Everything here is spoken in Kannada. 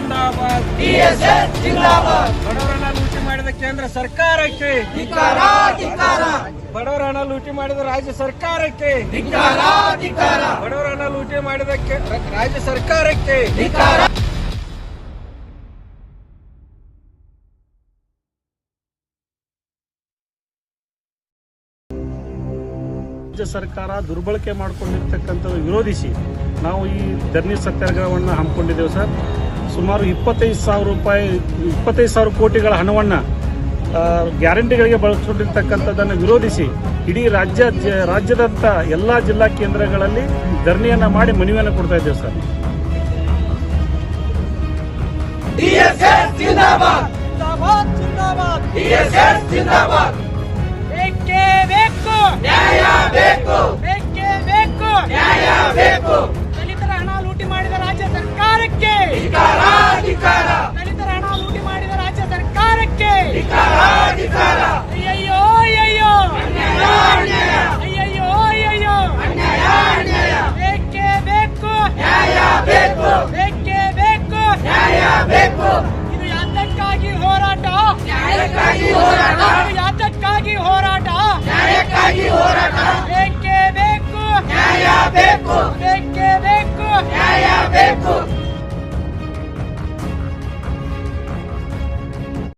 ಜಿಂದಾಬಾದ್. ಟಿಎಸ್ಎಸ್ ಜಿಂದಾಬಾದ್. ಬಡವರನ್ನ ಲೂಟಿ ಮಾಡಿದ ಕೇಂದ್ರ ಸರ್ಕಾರಕ್ಕೆ. ಧಿಕ್ಕಾರ ಧಿಕ್ಕಾರ. ಬಡವರನ್ನ ಲೂಟಿ ಮಾಡಿದ ರಾಜ್ಯ ಸರ್ಕಾರಕ್ಕೆ. ಧಿಕ್ಕಾರ ಧಿಕ್ಕಾರ. ಬಡವರನ್ನ ಲೂಟಿ ಮಾಡಿದ ರಾಜ್ಯ ಸರ್ಕಾರಕ್ಕೆ. ಧಿಕ್ಕಾರ. ರಾಜ್ಯ ಸರ್ಕಾರ ದುರ್ಬಳಕೆ ಮಾಡಿಕೊಂಡಿರ್ತಕ್ಕಂಥದ್ದು ವಿರೋಧಿಸಿ ನಾವು ಈ ಧರಣಿ ಸತ್ಯಾಗ್ರಹವನ್ನು ಹಮ್ಮಿಕೊಂಡಿದ್ದೇವೆ ಸರ್. ಸುಮಾರು ಇಪ್ಪತ್ತೈದು ಸಾವಿರ ರೂಪಾಯಿ ಇಪ್ಪತ್ತೈದು ಸಾವಿರ ಕೋಟಿಗಳ ಹಣವನ್ನು ಗ್ಯಾರಂಟಿಗಳಿಗೆ ಬಳಸಿಕೊಂಡಿರ್ತಕ್ಕಂಥದ್ದನ್ನು ವಿರೋಧಿಸಿ ಇಡೀ ರಾಜ್ಯ ರಾಜ್ಯದಂಥ ರಾಜ್ಯದಂತ ಎಲ್ಲ ಜಿಲ್ಲಾ ಕೇಂದ್ರಗಳಲ್ಲಿ ಧರಣಿಯನ್ನು ಮಾಡಿ ಮನವಿಯನ್ನು ಕೊಡ್ತಾ ಇದ್ದೇವೆ ಸರ್. ಜಿಂದಾಬಾದ್. ಜಿಂದಾಬಾದ್. ಇದು ಯಾತಕ್ಕಾಗಿ ಹೋರಾಟ?